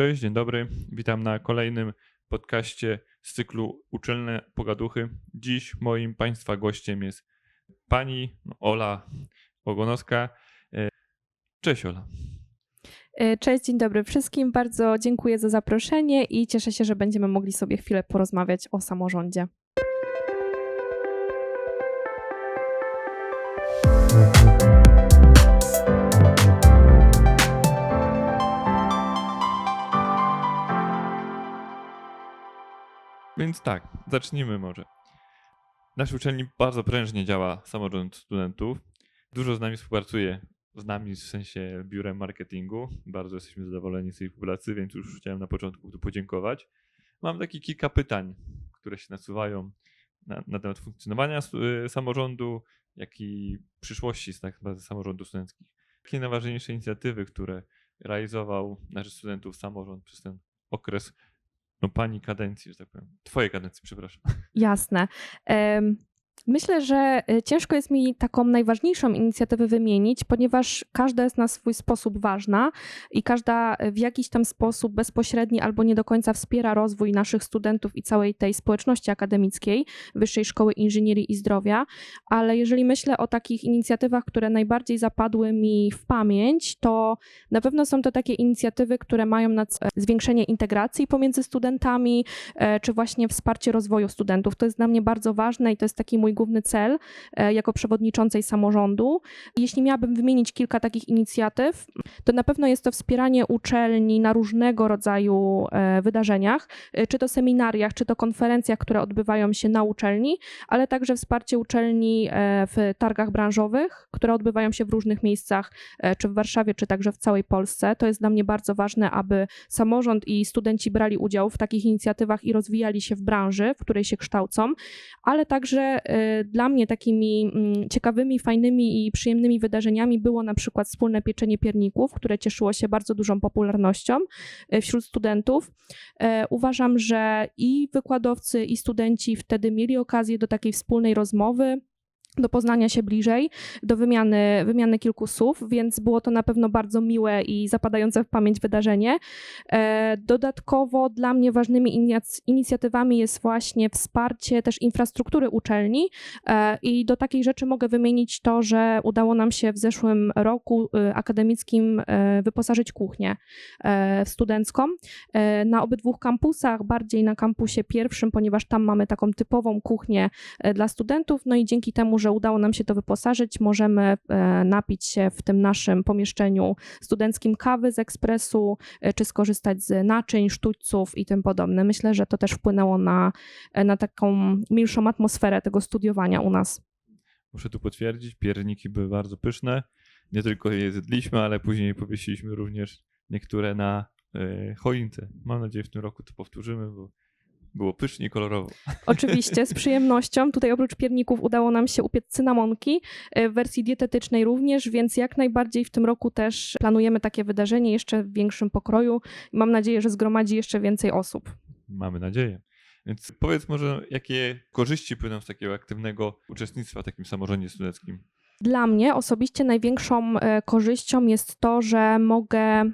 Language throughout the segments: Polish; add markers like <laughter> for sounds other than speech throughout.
Cześć, dzień dobry. Witam na kolejnym podcaście z cyklu Uczelne Pogaduchy. Dziś moim Państwa gościem jest pani Ola Ogonowska. E, Cześć Ola. E, Cześć, dzień dobry wszystkim. Bardzo dziękuję za zaproszenie i cieszę się, że będziemy mogli sobie chwilę porozmawiać o samorządzie. Więc tak, zacznijmy może. W naszej uczelni bardzo prężnie działa samorząd studentów. Dużo z nami współpracuje, z nami w sensie biurem marketingu. Bardzo jesteśmy zadowoleni z tej współpracy, więc już chciałem na początku tu podziękować. Mam takie kilka pytań, które się nasuwają na, na temat funkcjonowania y, samorządu, jak i przyszłości tak naprawdę samorządów studenckich. Jakie najważniejsze inicjatywy, które realizował nasz studentów samorząd przez ten okres no pani kadencji, że tak powiem. Twojej kadencji, przepraszam. Jasne. Em, Myślę, że e, ciężko jest mi taką najważniejszą inicjatywę wymienić, ponieważ każda jest na swój sposób ważna i każda w jakiś tam sposób bezpośredni albo nie do końca wspiera rozwój naszych studentów i całej tej społeczności akademickiej Wyższej Szkoły Inżynierii i Zdrowia. Ale jeżeli myślę o takich inicjatywach, które najbardziej zapadły mi w pamięć, to na pewno są to takie inicjatywy, które mają na celu zwiększenie integracji pomiędzy studentami, e, czy właśnie wsparcie rozwoju studentów. To jest dla mnie bardzo ważne i to jest taki mój główny cel e, jako przewodniczącej samorządu. Jeśli miałabym wymienić kilka takich inicjatyw, to na pewno jest to wspieranie uczelni na różnego rodzaju e, wydarzeniach, e, czy to seminariach, czy to konferencjach, które odbywają się na uczelni, ale także wsparcie uczelni w targach branżowych, które odbywają się w różnych miejscach, czy w Warszawie, czy także w całej Polsce. To jest dla mnie bardzo ważne, aby samorząd i studenci brali udział w takich inicjatywach i rozwijali się w branży, w której się kształcą, ale także dla mnie takimi mm, ciekawymi, fajnymi i przyjemnymi wydarzeniami było na przykład wspólne pieczenie pierników, które cieszyło się bardzo dużą popularnością e, wśród studentów. E, Uważam, że i wykładowcy, i studenci wtedy mieli okazję do takiej wspólnej rozmowy do poznania się bliżej, do wymiany, wymiany kilku słów, więc było to na pewno bardzo miłe i zapadające w pamięć wydarzenie. E, Dodatkowo dla mnie ważnymi inic- inicjatywami jest właśnie wsparcie też infrastruktury uczelni e, i do takiej rzeczy mogę wymienić to, że udało nam się w zeszłym roku e, akademickim e, wyposażyć kuchnię studencką na obydwu kampusach, bardziej na kampusie pierwszym, ponieważ tam mamy taką typową kuchnię dla studentów, no i dzięki temu, że udało nam się to wyposażyć, możemy e, napić się w tym naszym pomieszczeniu studenckim kawy z ekspresu, e, czy skorzystać z naczyń, sztućców i tym podobne. Myślę, że to też wpłynęło na, e, na taką milszą atmosferę tego studiowania u nas. Muszę tu potwierdzić, pierniki były bardzo pyszne. Nie tylko je zjedliśmy, ale później powiesiliśmy również niektóre na choince. Mam nadzieję, w tym roku to powtórzymy, bo było pysznie i kolorowo. <laughs> Oczywiście, z przyjemnością. Tutaj oprócz pierników udało nam się upiec cynamonki e, w wersji dietetycznej również, więc jak najbardziej w tym roku też planujemy takie wydarzenie jeszcze w większym pokroju. Mam nadzieję, że zgromadzi jeszcze więcej osób. Mamy nadzieję. Więc powiedz może, jakie korzyści płyną z takiego aktywnego uczestnictwa w takim samorządzie studenckim? Dla mnie osobiście największą e, korzyścią jest to, że mogę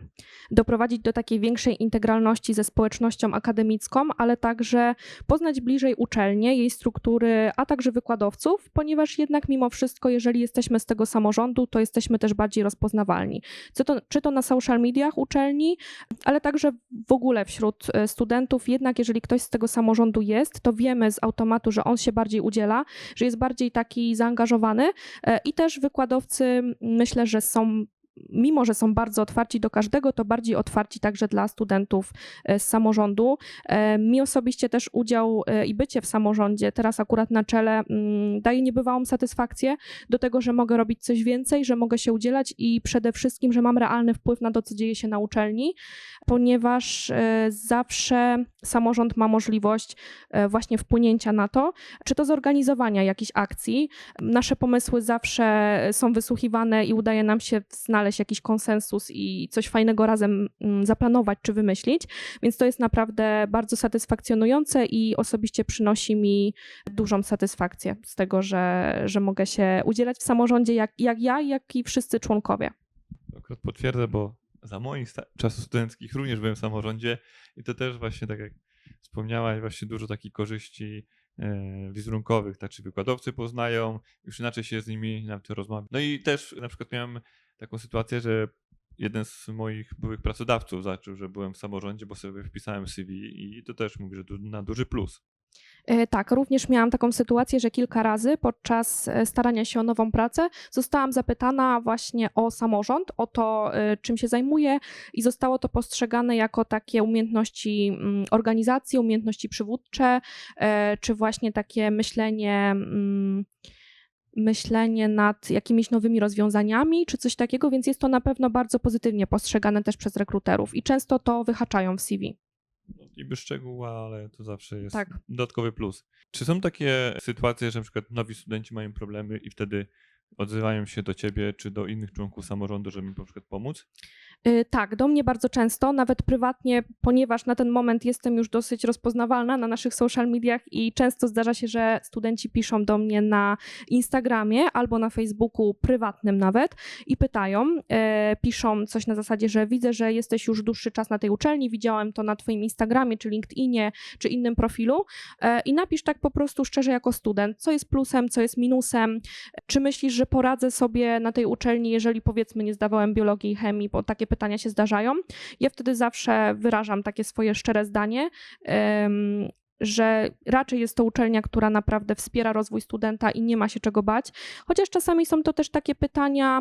doprowadzić do takiej większej integralności ze społecznością akademicką, ale także poznać bliżej uczelnię, jej struktury, a także wykładowców, ponieważ jednak mimo wszystko, jeżeli jesteśmy z tego samorządu, to jesteśmy też bardziej rozpoznawalni. Co to, czy to na social mediach uczelni, ale także w ogóle wśród e, studentów, jednak jeżeli ktoś z tego samorządu jest, to wiemy z automatu, że on się bardziej udziela, że jest bardziej taki zaangażowany e, i też wykładowcy myślę, że są mimo że są bardzo otwarci do każdego, to bardziej otwarci także dla studentów e, z samorządu. E, Mi osobiście też udział e, i bycie w samorządzie, teraz akurat na czele, mm, daje niebywałą satysfakcję do tego, że mogę robić coś więcej, że mogę się udzielać i przede wszystkim, że mam realny wpływ na to, co dzieje się na uczelni, ponieważ zawsze samorząd ma możliwość właśnie wpłynięcia na to, czy to zorganizowania jakichś akcji. Nasze pomysły zawsze są wysłuchiwane i udaje nam się znaleźć jakiś konsensus i coś fajnego razem mm, zaplanować czy wymyślić, więc to jest naprawdę bardzo satysfakcjonujące i osobiście przynosi mi dużą satysfakcję z tego, że, że mogę się udzielać w samorządzie jak, jak ja, jak i wszyscy członkowie. Akurat potwierdzę, bo za moich czasów studenckich również byłem w samorządzie i to też właśnie tak jak wspomniałaś, właśnie dużo takich korzyści e, wizerunkowych, tak czy wykładowcy poznają, już inaczej się z nimi nawet rozmawia. No i też na przykład miałem taką sytuację, że jeden z moich byłych pracodawców zaczął, że byłem w samorządzie, bo sobie wpisałem CV i to też mówi, że du- na duży plus. E, Tak, również miałam taką sytuację, że kilka razy podczas e, starania się o nową pracę zostałam zapytana właśnie o samorząd, o to, e, czym się zajmuję, i zostało to postrzegane jako takie umiejętności mm, organizacji, umiejętności przywódcze, czy właśnie takie myślenie. Myślenie nad jakimiś nowymi rozwiązaniami, czy coś takiego, więc jest to na pewno bardzo pozytywnie postrzegane też przez rekruterów i często to wyhaczają w CV. No, Niby szczegół, ale to zawsze jest Tak. dodatkowy plus. Czy są takie sytuacje, że na przykład nowi studenci mają problemy i wtedy odzywają się do ciebie czy do innych członków samorządu, żeby im na przykład pomóc? Y, Tak, do mnie bardzo często, nawet prywatnie, ponieważ na ten moment jestem już dosyć rozpoznawalna na naszych social mediach i często zdarza się, że studenci piszą do mnie na Instagramie albo na Facebooku prywatnym nawet i pytają, e, piszą coś na zasadzie, że widzę, że jesteś już dłuższy czas na tej uczelni, widziałem to na twoim Instagramie, czy LinkedInie, czy innym profilu e, i napisz tak po prostu szczerze jako student, co jest plusem, co jest minusem, czy myślisz, że poradzę sobie na tej uczelni, jeżeli powiedzmy nie zdawałem biologii i chemii, bo takie pytania się zdarzają. Ja wtedy zawsze wyrażam takie swoje szczere zdanie. że raczej jest to uczelnia, która naprawdę wspiera rozwój studenta i nie ma się czego bać. Chociaż czasami są to też takie pytania,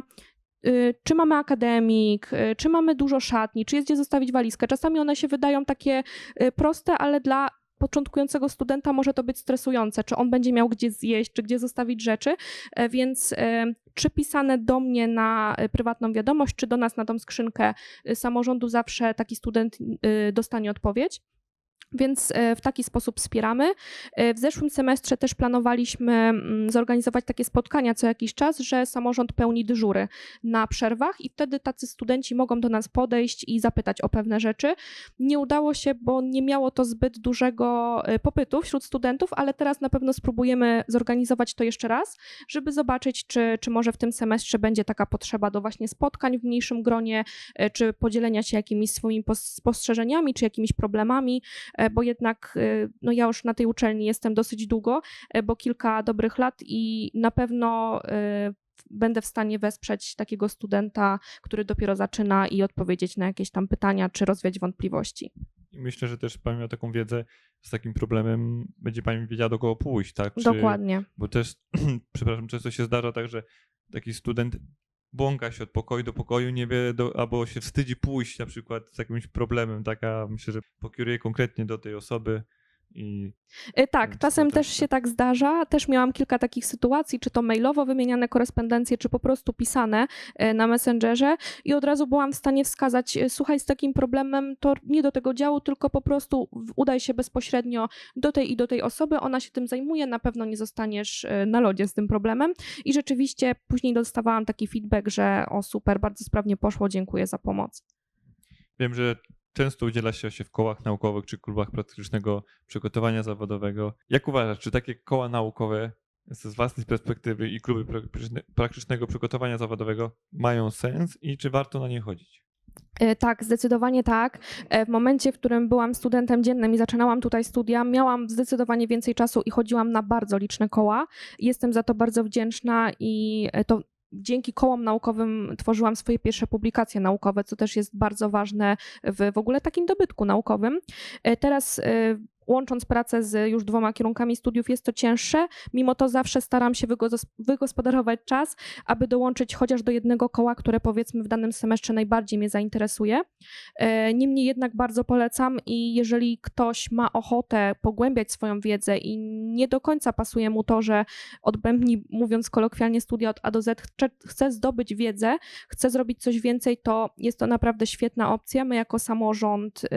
y, czy mamy akademik, y, czy mamy dużo szatni, czy jest gdzie zostawić walizkę. Czasami one się wydają takie y, proste, ale dla początkującego studenta może to być stresujące, czy on będzie miał gdzie zjeść, czy gdzie zostawić rzeczy, E, więc e, czy pisane do mnie na e, prywatną wiadomość, czy do nas na tą skrzynkę e, samorządu zawsze taki student e, dostanie odpowiedź. Więc e, w taki sposób wspieramy. E, W zeszłym semestrze też planowaliśmy mm, zorganizować takie spotkania co jakiś czas, że samorząd pełni dyżury na przerwach i wtedy tacy studenci mogą do nas podejść i zapytać o pewne rzeczy. Nie udało się, bo nie miało to zbyt dużego e, popytu wśród studentów, ale teraz na pewno spróbujemy zorganizować to jeszcze raz, żeby zobaczyć, czy, czy może w tym semestrze będzie taka potrzeba do właśnie spotkań w mniejszym gronie, czy podzielenia się jakimiś swoimi pos- spostrzeżeniami, czy jakimiś problemami, bo jednak e, no ja już na tej uczelni jestem dosyć długo, e, bo kilka dobrych lat i na pewno e, będę w stanie wesprzeć takiego studenta, który dopiero zaczyna i odpowiedzieć na jakieś tam pytania, czy rozwiać wątpliwości. Myślę, że też pani miała taką wiedzę, z takim problemem będzie pani wiedziała do kogo pójść, tak? Czy, Dokładnie. Bo też, <clears throat> przepraszam, często się zdarza tak, że taki student błąka się od pokoju do pokoju, nie wie, do, albo się wstydzi pójść na przykład z jakimś problemem, taka myślę, że pokieruje konkretnie do tej osoby i E, Tak, czasem to też się tak zdarza. Też miałam kilka takich sytuacji, czy to mailowo wymieniane korespondencje, czy po prostu pisane e, na Messengerze i od razu byłam w stanie wskazać, e, słuchaj, z takim problemem to nie do tego działu, tylko po prostu udaj się bezpośrednio do tej i do tej osoby, ona się tym zajmuje, na pewno nie zostaniesz na lodzie z tym problemem. I rzeczywiście później dostawałam taki feedback, że o super, bardzo sprawnie poszło, dziękuję za pomoc. wiem, że często udziela się się w kołach naukowych czy klubach praktycznego przygotowania zawodowego. Jak uważasz, czy takie koła naukowe z własnej perspektywy i kluby praktyczne- praktycznego przygotowania zawodowego mają sens i czy warto na nie chodzić? E, Tak, zdecydowanie tak. E, W momencie, w którym byłam studentem dziennym i zaczynałam tutaj studia, miałam zdecydowanie więcej czasu i chodziłam na bardzo liczne koła. Jestem za to bardzo wdzięczna i e, to dzięki kołom naukowym tworzyłam swoje pierwsze publikacje naukowe, co też jest bardzo ważne w w ogóle takim dobytku naukowym. E, Teraz e, łącząc pracę z już dwoma kierunkami studiów jest to cięższe, mimo to zawsze staram się wygos- wygospodarować czas, aby dołączyć chociaż do jednego koła, które powiedzmy w danym semestrze najbardziej mnie zainteresuje. E, Niemniej jednak bardzo polecam i jeżeli ktoś ma ochotę pogłębiać swoją wiedzę i nie do końca pasuje mu to, że odbębni, mówiąc kolokwialnie, studia od A do Z, chce, chce zdobyć wiedzę, chce zrobić coś więcej, to jest to naprawdę świetna opcja. My jako samorząd y,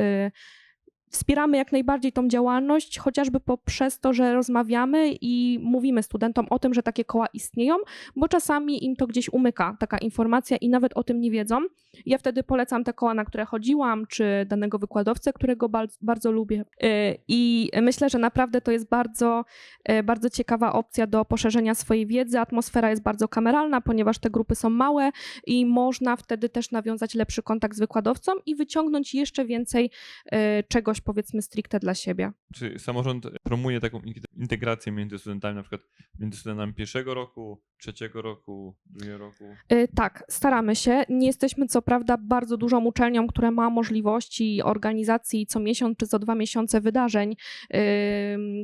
Wspieramy jak najbardziej tą działalność, chociażby poprzez to, że rozmawiamy i mówimy studentom o tym, że takie koła istnieją, bo czasami im to gdzieś umyka, taka informacja i nawet o tym nie wiedzą. Ja wtedy polecam te koła, na które chodziłam, czy danego wykładowcę, którego bardzo lubię. Yy, I myślę, że naprawdę to jest bardzo, yy, bardzo ciekawa opcja do poszerzenia swojej wiedzy. Atmosfera jest bardzo kameralna, ponieważ te grupy są małe i można wtedy też nawiązać lepszy kontakt z wykładowcą i wyciągnąć jeszcze więcej yy, powiedzmy, stricte dla siebie. Czy samorząd promuje taką in- integrację między studentami, na przykład między studentami pierwszego roku, trzeciego roku, drugiego roku? Y, Tak, staramy się. Nie jesteśmy co prawda bardzo dużą uczelnią, która ma możliwości organizacji co miesiąc czy co dwa miesiące wydarzeń,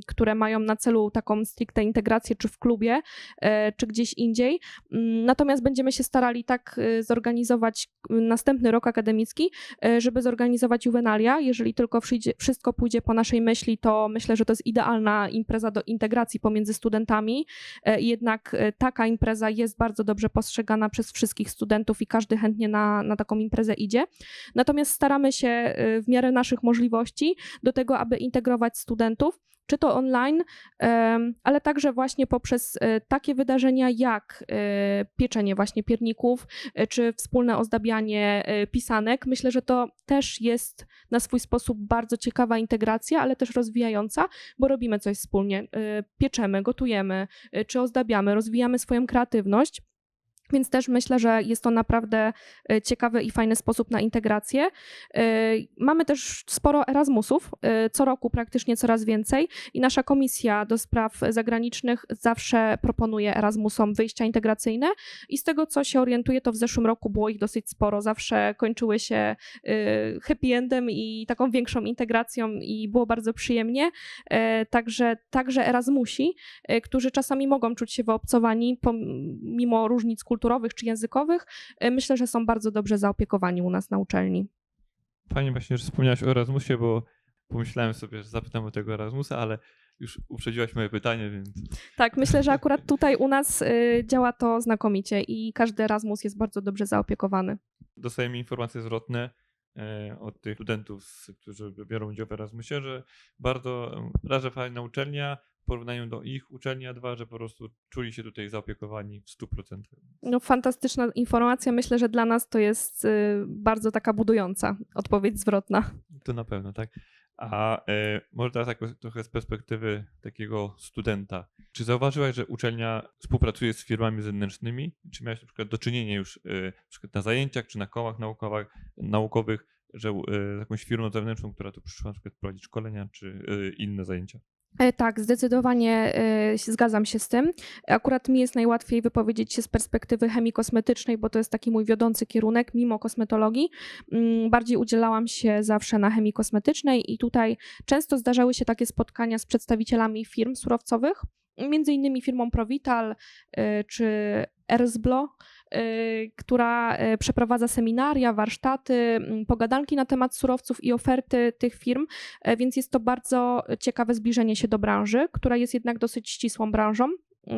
które mają na celu taką stricte integrację czy w klubie, e, czy gdzieś indziej. Mm, Natomiast będziemy się starali tak y, zorganizować y, następny rok akademicki, żeby zorganizować juwenalia. Jeżeli tylko przyjdzie, wszystko pójdzie po naszej myśli, to myślę, że to jest idealna impreza do integracji pomiędzy studentami. E, Jednak e, taka impreza jest bardzo dobrze postrzegana przez wszystkich studentów i każdy chętnie na, na taką imprezę idzie. Natomiast staramy się e, w miarę naszych możliwości do tego, aby integrować studentów. Czy to online, ale także właśnie poprzez e, takie wydarzenia jak e, pieczenie właśnie pierników, e, czy wspólne ozdabianie pisanek. Myślę, że to też jest na swój sposób bardzo ciekawa integracja, ale też rozwijająca, bo robimy coś wspólnie. Pieczemy, gotujemy, czy ozdabiamy, rozwijamy swoją kreatywność. Więc też myślę, że jest to naprawdę y, ciekawy i fajny sposób na integrację. Y, Mamy też sporo Erasmusów, y, co roku praktycznie coraz więcej i nasza komisja do spraw zagranicznych zawsze proponuje Erasmusom wyjścia integracyjne i z tego co się orientuję, to w zeszłym roku było ich dosyć sporo. Zawsze kończyły się happy endem i taką większą integracją i było bardzo przyjemnie. Także, także Erasmusi, którzy czasami mogą czuć się wyobcowani pomimo różnic kulturowych czy językowych, e, myślę, że są bardzo dobrze zaopiekowani u nas na uczelni. Fajnie właśnie, że wspomniałeś o Erasmusie, bo pomyślałem sobie, że zapytam o tego Erasmusa, ale już uprzedziłaś moje pytanie, więc Tak, myślę, że akurat <laughs> tutaj u nas e, działa to znakomicie i każdy Erasmus jest bardzo dobrze zaopiekowany. dostajemy informacje zwrotne e, od tych studentów, którzy biorą udział w Erasmusie, że bardzo em, raz, że fajna uczelnia w porównaniu do ich uczelni, a dwa, że po prostu czuli się tutaj zaopiekowani w 100%. No, fantastyczna informacja. Myślę, że dla nas to jest e, bardzo taka budująca odpowiedź zwrotna. To na pewno, tak. A e, może teraz jako, trochę z perspektywy takiego studenta. Czy zauważyłaś, że uczelnia współpracuje z firmami zewnętrznymi? Czy miałeś na przykład do czynienia już e, na przykład na zajęciach czy na kołach naukowych, naukowych że e, z jakąś firmą zewnętrzną, która tu przyszła na przykład prowadzić szkolenia czy e, inne zajęcia? E, Tak, zdecydowanie e, zgadzam się z tym. Akurat mi jest najłatwiej wypowiedzieć się z perspektywy chemii kosmetycznej, bo to jest taki mój wiodący kierunek, mimo kosmetologii. Mm, Bardziej udzielałam się zawsze na chemii kosmetycznej i tutaj często zdarzały się takie spotkania z przedstawicielami firm surowcowych, między innymi firmą Provital e, czy Erzblo, która e, przeprowadza seminaria, warsztaty, mm, pogadanki na temat surowców i oferty tych firm. E, Więc jest to bardzo ciekawe zbliżenie się do branży, która jest jednak dosyć ścisłą branżą.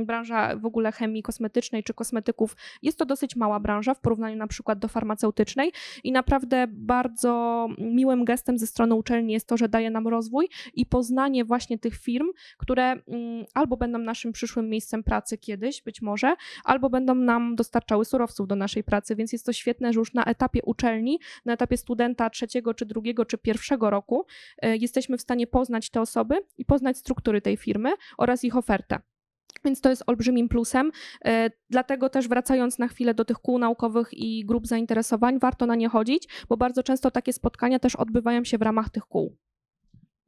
Branża w ogóle chemii kosmetycznej czy kosmetyków jest to dosyć mała branża w porównaniu na przykład do farmaceutycznej i naprawdę bardzo miłym gestem ze strony uczelni jest to, że daje nam rozwój i poznanie właśnie tych firm, które mm, albo będą naszym przyszłym miejscem pracy kiedyś, być może, albo będą nam dostarczały surowców do naszej pracy, więc jest to świetne, że już na etapie uczelni, na etapie studenta trzeciego, czy drugiego, czy pierwszego roku e, jesteśmy w stanie poznać te osoby i poznać struktury tej firmy oraz ich ofertę. Więc to jest olbrzymim plusem. E, Dlatego też wracając na chwilę do tych kół naukowych i grup zainteresowań, warto na nie chodzić, bo bardzo często takie spotkania też odbywają się w ramach tych kół.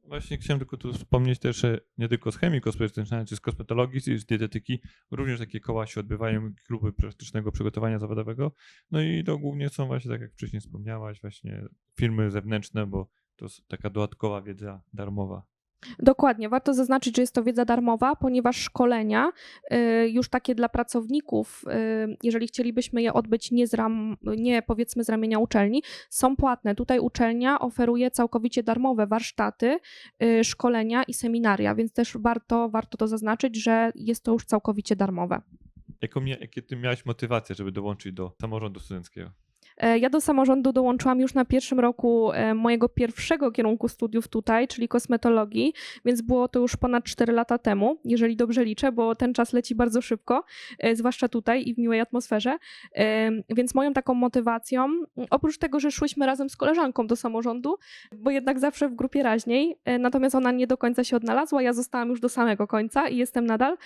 Właśnie chciałem tylko tu wspomnieć też, nie tylko z chemii kosmetycznej, czy z kosmetologii, czy z dietetyki, również takie koła się odbywają, kluby praktycznego przygotowania zawodowego. No i to głównie są właśnie, tak jak wcześniej wspomniałaś, właśnie firmy zewnętrzne, bo to jest taka dodatkowa wiedza darmowa. Dokładnie, warto zaznaczyć, że jest to wiedza darmowa, ponieważ szkolenia, y, już takie dla pracowników, y, jeżeli chcielibyśmy je odbyć nie, z ram, nie powiedzmy z ramienia uczelni, są płatne. Tutaj uczelnia oferuje całkowicie darmowe warsztaty, y, szkolenia i seminaria, więc też warto, warto to zaznaczyć, że jest to już całkowicie darmowe. Jaką jakie ty miałeś motywację, żeby dołączyć do samorządu studenckiego? E, Ja do samorządu dołączyłam już na pierwszym roku e, mojego pierwszego kierunku studiów tutaj, czyli kosmetologii, więc było to już ponad 4 lata temu, jeżeli dobrze liczę, bo ten czas leci bardzo szybko, e, zwłaszcza tutaj i w miłej atmosferze. Więc moją taką motywacją, oprócz tego, że szłyśmy razem z koleżanką do samorządu, bo jednak zawsze w grupie raźniej, natomiast ona nie do końca się odnalazła, ja zostałam już do samego końca i jestem nadal,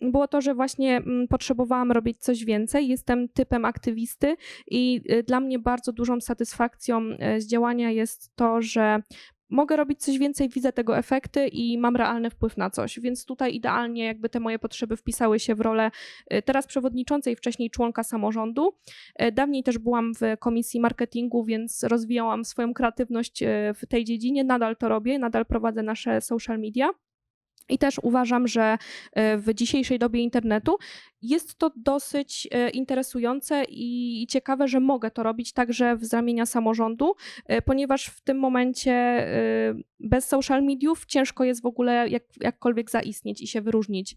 było to, że właśnie mm, potrzebowałam robić coś więcej. Jestem typem aktywisty i dla mnie bardzo dużą satysfakcją e, z działania jest to, że mogę robić coś więcej, widzę tego efekty i mam realny wpływ na coś. Więc tutaj idealnie jakby te moje potrzeby wpisały się w rolę e, teraz przewodniczącej, wcześniej członka samorządu. Dawniej też byłam w komisji marketingu, więc rozwijałam swoją kreatywność w tej dziedzinie. Nadal to robię, nadal prowadzę nasze social media. I też uważam, że w dzisiejszej dobie internetu jest to dosyć e, interesujące i ciekawe, że mogę to robić także z ramienia samorządu, e, ponieważ w tym momencie e, bez social mediów ciężko jest w ogóle jak, jakkolwiek zaistnieć i się wyróżnić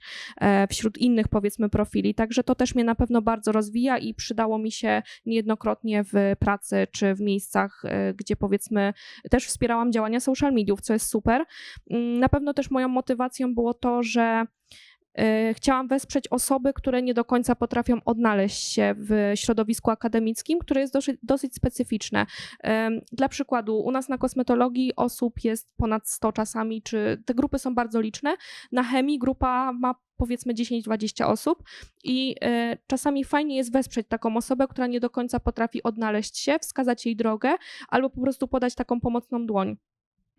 wśród innych powiedzmy profili. Także to też mnie na pewno bardzo rozwija i przydało mi się niejednokrotnie w pracy czy w miejscach, gdzie powiedzmy też wspierałam działania social mediów, co jest super. Mm, Na pewno też moją motywacją było to, że chciałam wesprzeć osoby, które nie do końca potrafią odnaleźć się w środowisku akademickim, które jest dosyć, dosyć specyficzne. Em, Dla przykładu, u nas na kosmetologii osób jest ponad 100 czasami, czy te grupy są bardzo liczne. Na chemii grupa ma powiedzmy 10-20 osób i e, czasami fajnie jest wesprzeć taką osobę, która nie do końca potrafi odnaleźć się, wskazać jej drogę albo po prostu podać taką pomocną dłoń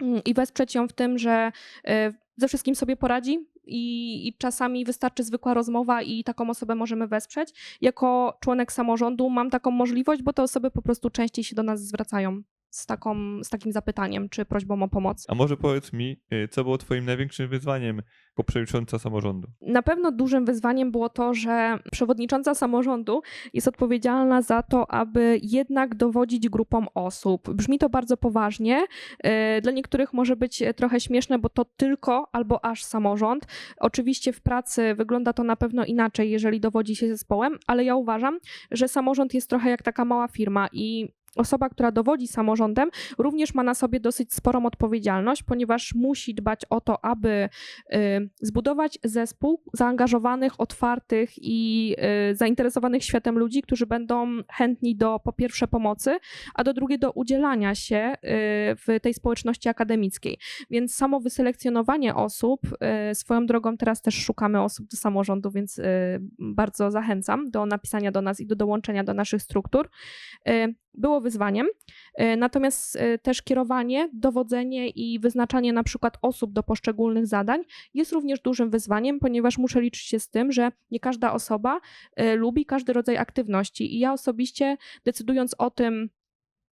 Mm, i wesprzeć ją w tym, że e, ze wszystkim sobie poradzi i, i czasami wystarczy zwykła rozmowa i taką osobę możemy wesprzeć. Jako członek samorządu mam taką możliwość, bo te osoby po prostu częściej się do nas zwracają z, taką, z takim zapytaniem czy prośbą o pomoc. A może powiedz mi, y, co było twoim największym wyzwaniem jako przewodnicząca samorządu? Na pewno dużym wyzwaniem było to, że przewodnicząca samorządu jest odpowiedzialna za to, aby jednak dowodzić grupom osób. Brzmi to bardzo poważnie. e, Dla niektórych może być trochę śmieszne, bo to tylko albo aż samorząd. Oczywiście w pracy wygląda to na pewno inaczej, jeżeli dowodzi się zespołem, ale ja uważam, że samorząd jest trochę jak taka mała firma i osoba, która dowodzi samorządem, również ma na sobie dosyć sporą odpowiedzialność, ponieważ musi dbać o to, aby y, zbudować zespół zaangażowanych, otwartych i y, zainteresowanych światem ludzi, którzy będą chętni do po pierwsze pomocy, a do drugie do udzielania się y, w tej społeczności akademickiej. Więc samo wyselekcjonowanie osób, swoją drogą teraz też szukamy osób do samorządu, więc bardzo zachęcam do napisania do nas i do dołączenia do naszych struktur. Y, Było wyzwaniem, y, natomiast y, też kierowanie, dowodzenie i wyznaczanie na przykład osób do poszczególnych zadań jest również dużym wyzwaniem, ponieważ muszę liczyć się z tym, że nie każda osoba y, lubi każdy rodzaj aktywności. I ja osobiście, decydując o tym,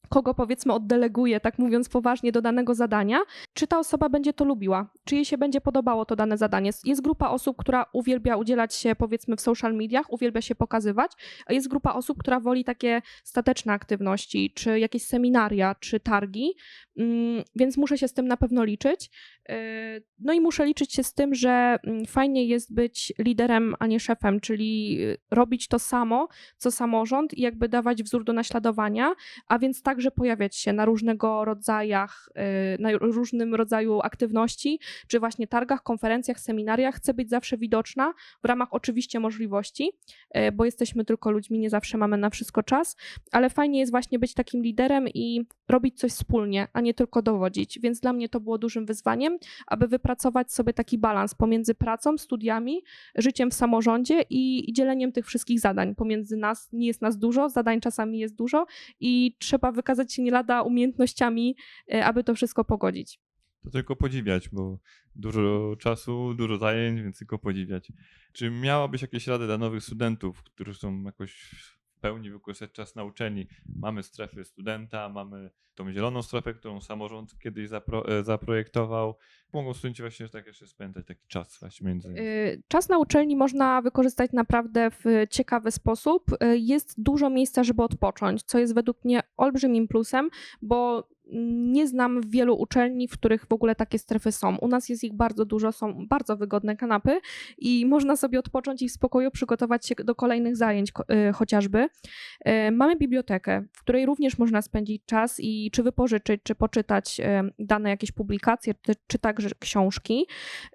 kogo powiedzmy oddeleguję, tak mówiąc poważnie, do danego zadania, czy ta osoba będzie to lubiła, czy jej się będzie podobało to dane zadanie. Jest grupa osób, która uwielbia udzielać się powiedzmy w social mediach, uwielbia się pokazywać, a jest grupa osób, która woli takie stateczne aktywności, czy jakieś seminaria, czy targi, więc muszę się z tym na pewno liczyć. Yy, No i muszę liczyć się z tym, że mm, fajnie jest być liderem, a nie szefem, czyli y, robić to samo, co samorząd i jakby dawać wzór do naśladowania, a więc także pojawiać się na różnego rodzajach, y, na różnym rodzaju aktywności, czy właśnie targach, konferencjach, seminariach. Chcę być zawsze widoczna w ramach oczywiście możliwości, y, bo jesteśmy tylko ludźmi, nie zawsze mamy na wszystko czas, ale fajnie jest właśnie być takim liderem i robić coś wspólnie, a nie tylko dowodzić. Więc dla mnie to było dużym wyzwaniem, aby wypracować sobie taki balans pomiędzy pracą, studiami, życiem w samorządzie i, i dzieleniem tych wszystkich zadań. Pomiędzy nas nie jest nas dużo, zadań czasami jest dużo i trzeba wykazać się nie lada umiejętnościami, y, aby to wszystko pogodzić. To tylko podziwiać, bo dużo czasu, dużo zajęć, więc tylko podziwiać. Czy miałabyś jakieś rady dla nowych studentów, którzy są jakoś w pełni wykorzystać czas nauczeni? Mamy strefy studenta, mamy tą zieloną strefę, którą samorząd kiedyś zapro, e, zaprojektował. Mogą studenci właśnie tak jeszcze spędzać taki czas właśnie między... Y, Czas na uczelni można wykorzystać naprawdę w ciekawy sposób. Y, Jest dużo miejsca, żeby odpocząć, co jest według mnie olbrzymim plusem, bo nie znam wielu uczelni, w których w ogóle takie strefy są. U nas jest ich bardzo dużo, są bardzo wygodne kanapy i można sobie odpocząć i w spokoju przygotować się do kolejnych zajęć y, chociażby. Mamy bibliotekę, w której również można spędzić czas i czy wypożyczyć, czy poczytać dane jakieś publikacje, czy, czy także książki.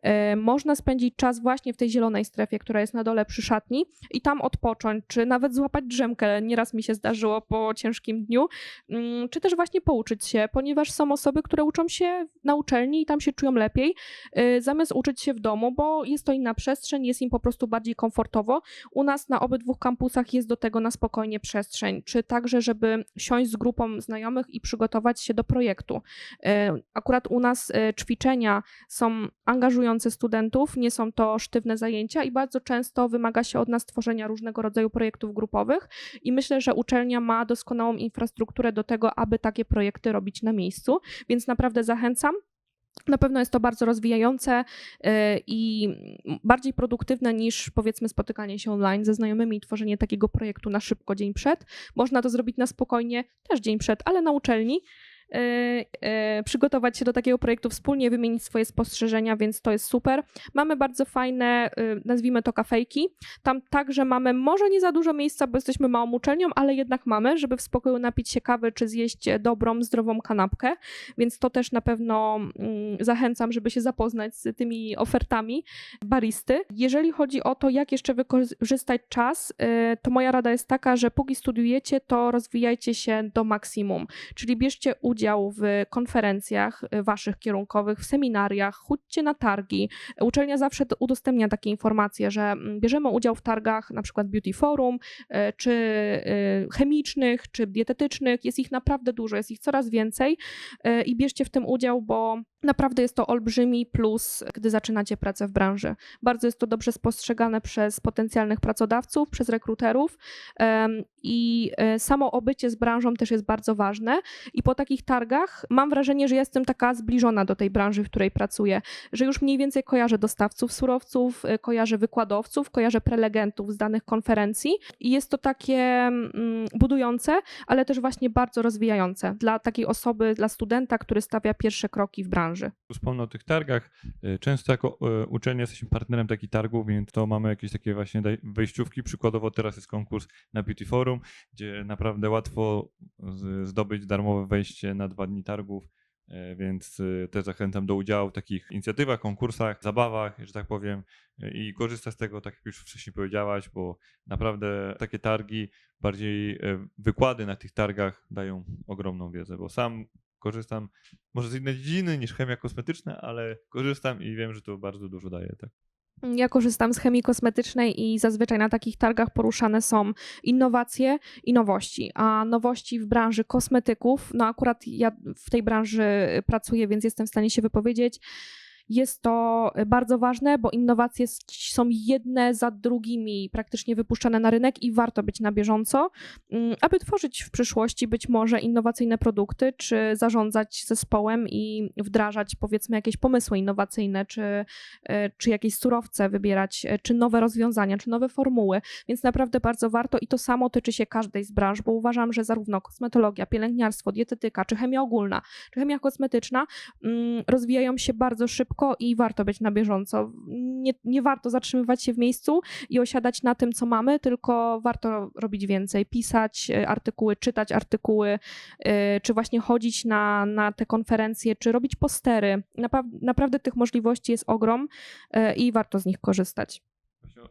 E, Można spędzić czas właśnie w tej zielonej strefie, która jest na dole przy szatni i tam odpocząć, czy nawet złapać drzemkę. Nieraz mi się zdarzyło po ciężkim dniu, Mm, czy też właśnie pouczyć się, ponieważ są osoby, które uczą się na uczelni i tam się czują lepiej, e, zamiast uczyć się w domu, bo jest to inna przestrzeń, jest im po prostu bardziej komfortowo. U nas na obydwu kampusach jest do tego na spokojnie przestrzeń, czy także, żeby siąść z grupą znajomych i przygotować się do projektu. E, Akurat u nas e, są angażujące studentów, nie są to sztywne zajęcia i bardzo często wymaga się od nas tworzenia różnego rodzaju projektów grupowych i myślę, że uczelnia ma doskonałą infrastrukturę do tego, aby takie projekty robić na miejscu, więc naprawdę zachęcam. Na pewno jest to bardzo rozwijające e, i bardziej produktywne niż powiedzmy spotykanie się online ze znajomymi i tworzenie takiego projektu na szybko dzień przed. Można to zrobić na spokojnie też dzień przed, ale na uczelni przygotować się do takiego projektu wspólnie, wymienić swoje spostrzeżenia, więc to jest super. Mamy bardzo fajne, e, nazwijmy to kafejki. Tam także mamy może nie za dużo miejsca, bo jesteśmy małą uczelnią, ale jednak mamy, żeby w spokoju napić się kawy czy zjeść dobrą, zdrową kanapkę, więc to też na pewno mm, zachęcam, żeby się zapoznać z tymi ofertami baristy. Jeżeli chodzi o to, jak jeszcze wykorzystać czas, y, to moja rada jest taka, że póki studiujecie, to rozwijajcie się do maksimum, czyli bierzcie udział w konferencjach y, waszych kierunkowych, w seminariach, chodźcie na targi. Uczelnia zawsze udostępnia takie informacje, że mm, bierzemy udział w targach, na przykład Beauty Forum, y, czy y, chemicznych, czy dietetycznych. Jest ich naprawdę dużo, jest ich coraz więcej i bierzcie w tym udział, bo naprawdę jest to olbrzymi plus, gdy zaczynacie pracę w branży. Bardzo jest to dobrze spostrzegane przez potencjalnych pracodawców, przez rekruterów i samo obycie z branżą też jest bardzo ważne. I po takich targach mam wrażenie, że jestem taka zbliżona do tej branży, w której pracuję, że już mniej więcej kojarzę dostawców surowców, e, kojarzę wykładowców, kojarzę prelegentów z danych konferencji i jest to takie mm, budujące, ale też właśnie bardzo rozwijające dla takiej osoby, dla studenta, który stawia pierwsze kroki w branży. Wspomnę o tych targach. Y, Często jako y, uczelnia jesteśmy partnerem takich targów, więc to mamy jakieś takie właśnie wejściówki. Przykładowo teraz jest konkurs na Beauty Forum, gdzie naprawdę łatwo zdobyć darmowe wejście na dwa dni targów. y, Więc y, też zachęcam do udziału w takich inicjatywach, konkursach, zabawach, że tak powiem, y, i korzysta z tego, tak jak już wcześniej powiedziałaś, bo naprawdę takie targi, bardziej wykłady na tych targach dają ogromną wiedzę, bo sam korzystam może z innej dziedziny niż chemia kosmetyczna, ale korzystam i wiem, że to bardzo dużo daje. Tak. Ja korzystam z chemii kosmetycznej i zazwyczaj na takich targach poruszane są innowacje i nowości. A nowości w branży kosmetyków, no akurat ja w tej branży pracuję, więc jestem w stanie się wypowiedzieć. Jest to bardzo ważne, bo innowacje są jedne za drugimi praktycznie wypuszczane na rynek i warto być na bieżąco, mm, aby tworzyć w przyszłości być może innowacyjne produkty, czy zarządzać zespołem i wdrażać powiedzmy jakieś pomysły innowacyjne, czy e, czy jakieś surowce wybierać, e, czy nowe rozwiązania, czy nowe formuły. Więc naprawdę bardzo warto i to samo tyczy się każdej z branż, bo uważam, że zarówno kosmetologia, pielęgniarstwo, dietetyka, czy chemia ogólna, czy chemia kosmetyczna mm, rozwijają się bardzo szybko i warto być na bieżąco. Nie, nie warto zatrzymywać się w miejscu i osiadać na tym, co mamy, tylko warto robić więcej, pisać e, artykuły, czytać artykuły, e, czy właśnie chodzić na, na te konferencje, czy robić postery. Napra- naprawdę tych możliwości jest ogrom e, i warto z nich korzystać.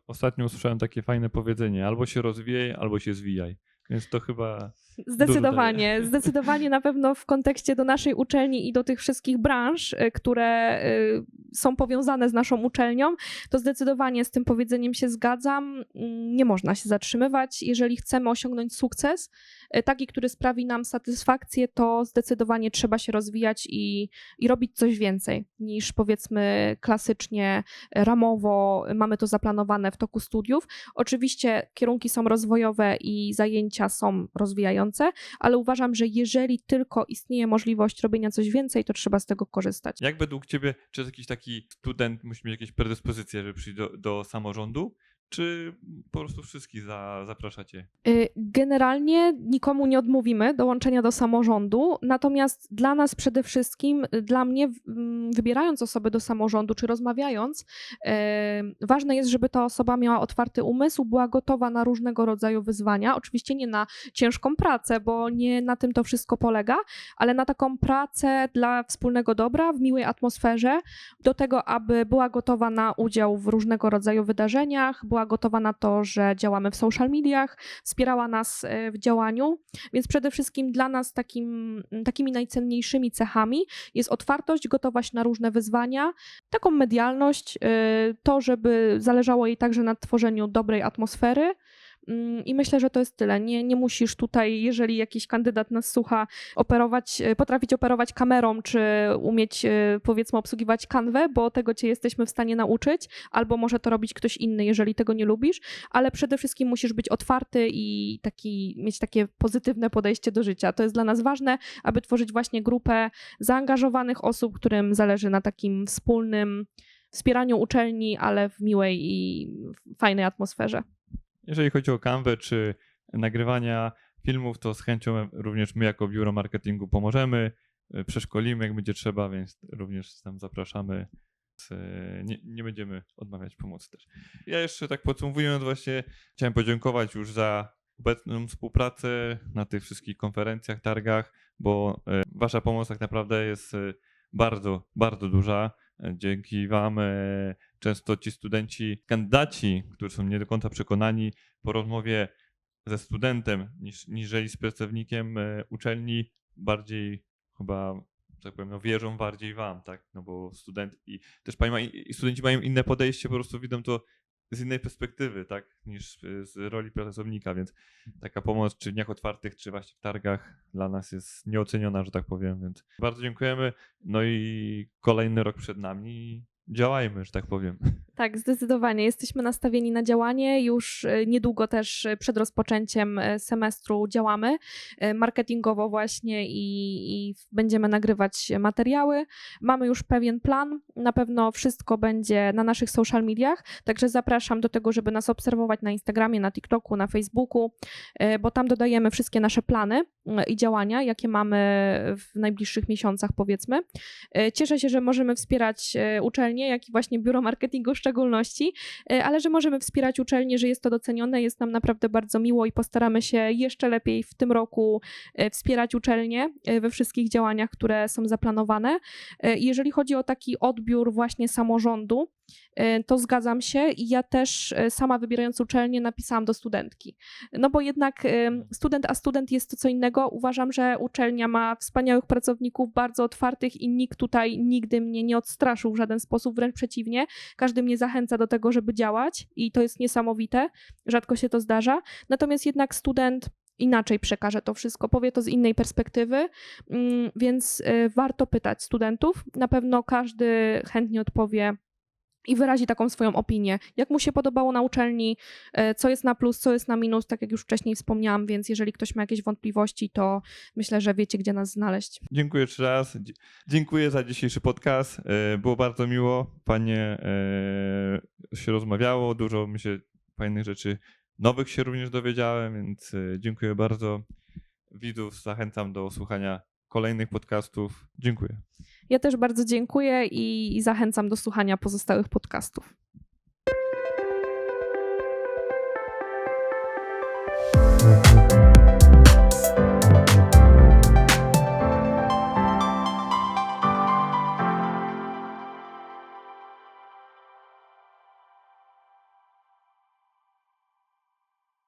Ostatnio usłyszałem takie fajne powiedzenie, albo się rozwijaj, albo się zwijaj. Więc to chyba Zdecydowanie, <laughs> zdecydowanie na pewno w kontekście do naszej uczelni i do tych wszystkich branż, y, które y, są powiązane z naszą uczelnią, to zdecydowanie z tym powiedzeniem się zgadzam. Mm, Nie można się zatrzymywać. Jeżeli chcemy osiągnąć sukces, y, taki, który sprawi nam satysfakcję, to zdecydowanie trzeba się rozwijać i, i robić coś więcej niż powiedzmy klasycznie, ramowo mamy to zaplanowane w toku studiów. Oczywiście kierunki są rozwojowe i zajęcia są rozwijające, ale uważam, że jeżeli tylko istnieje możliwość robienia coś więcej, to trzeba z tego korzystać. Jak według ciebie, czy jest jakiś taki student musi mieć jakieś predyspozycje, żeby przyjść do, do samorządu, czy po prostu wszystkich za, zapraszacie? Y, Generalnie nikomu nie odmówimy dołączenia do samorządu, natomiast dla nas przede wszystkim, dla mnie, mm, wybierając osobę do samorządu czy rozmawiając, y, ważne jest, żeby ta osoba miała otwarty umysł, była gotowa na różnego rodzaju wyzwania. Oczywiście nie na ciężką pracę, bo nie na tym to wszystko polega, ale na taką pracę dla wspólnego dobra, w miłej atmosferze, do tego, aby była gotowa na udział w różnego rodzaju wydarzeniach, była gotowa na to, że działamy w social mediach, wspierała nas e, w działaniu. Więc przede wszystkim dla nas takim, takimi najcenniejszymi cechami jest otwartość, gotowość na różne wyzwania, taką medialność, e, to, żeby zależało jej także na tworzeniu dobrej atmosfery. Mm, I myślę, że to jest tyle. Nie, nie musisz tutaj, jeżeli jakiś kandydat nas słucha, operować, e, potrafić operować kamerą, czy umieć, e, powiedzmy, obsługiwać kanwę, bo tego cię jesteśmy w stanie nauczyć, albo może to robić ktoś inny, jeżeli tego nie lubisz, ale przede wszystkim musisz być otwarty i taki, mieć takie pozytywne podejście do życia. To jest dla nas ważne, aby tworzyć właśnie grupę zaangażowanych osób, którym zależy na takim wspólnym wspieraniu uczelni, ale w miłej i fajnej atmosferze. Jeżeli chodzi o kanwę czy nagrywania filmów, to z chęcią również my jako biuro marketingu pomożemy, y, przeszkolimy jak będzie trzeba, więc również tam zapraszamy. Z- Nie, nie będziemy odmawiać pomocy też. Ja jeszcze tak podsumowując właśnie chciałem podziękować już za obecną współpracę na tych wszystkich konferencjach, targach, bo e, wasza pomoc tak naprawdę jest bardzo, bardzo duża. Dzięki wam e, często ci studenci, kandydaci, którzy są nie do końca przekonani po rozmowie ze studentem niż, niżeli z pracownikiem e, uczelni, bardziej chyba, tak powiem, no wierzą bardziej wam, tak? No bo student i też pani ma, i studenci mają inne podejście, po prostu widzą to z innej perspektywy, tak? Niż e, z roli pracownika, więc taka pomoc czy w dniach otwartych, czy właśnie w targach dla nas jest nieoceniona, że tak powiem, więc bardzo dziękujemy. No i kolejny rok przed nami. Działajmy, że tak powiem. Tak, zdecydowanie. Jesteśmy nastawieni na działanie. Już e, niedługo też e, przed rozpoczęciem e, semestru działamy marketingowo właśnie i, i będziemy nagrywać materiały. Mamy już pewien plan. Na pewno wszystko będzie na naszych social mediach, także zapraszam do tego, żeby nas obserwować na Instagramie, na TikToku, na Facebooku, bo tam dodajemy wszystkie nasze plany i działania, jakie mamy w najbliższych miesiącach, powiedzmy. Cieszę się, że możemy wspierać e, uczelnie, jak i właśnie biuro marketingu w szczególności, e, ale że możemy wspierać uczelnie, że jest to docenione, jest nam naprawdę bardzo miło i postaramy się jeszcze lepiej w tym roku e, wspierać uczelnie e, we wszystkich działaniach, które są zaplanowane. Jeżeli chodzi o taki odbiór właśnie samorządu, to zgadzam się i ja też e, sama wybierając uczelnię napisałam do studentki. No bo jednak e, student a student jest to co innego. Uważam, że uczelnia ma wspaniałych pracowników, bardzo otwartych i nikt tutaj nigdy mnie nie odstraszył w żaden sposób, wręcz przeciwnie. Każdy mnie zachęca do tego, żeby działać i to jest niesamowite. Rzadko się to zdarza. Natomiast jednak student inaczej przekaże to wszystko, powie to z innej perspektywy, mm, więc y, warto pytać studentów. Na pewno każdy chętnie odpowie i wyrazi taką swoją opinię, jak mu się podobało na uczelni, e, co jest na plus, co jest na minus, tak jak już wcześniej wspomniałam, więc jeżeli ktoś ma jakieś wątpliwości, to myślę, że wiecie, gdzie nas znaleźć. Dziękuję jeszcze raz. Dziękuję za dzisiejszy podcast. E, Było bardzo miło. Panie e, się rozmawiało. Dużo mi się fajnych rzeczy nowych się również dowiedziałem, więc dziękuję bardzo. Widzów zachęcam do słuchania kolejnych podcastów. Dziękuję. Ja też bardzo dziękuję i i zachęcam do słuchania pozostałych podcastów.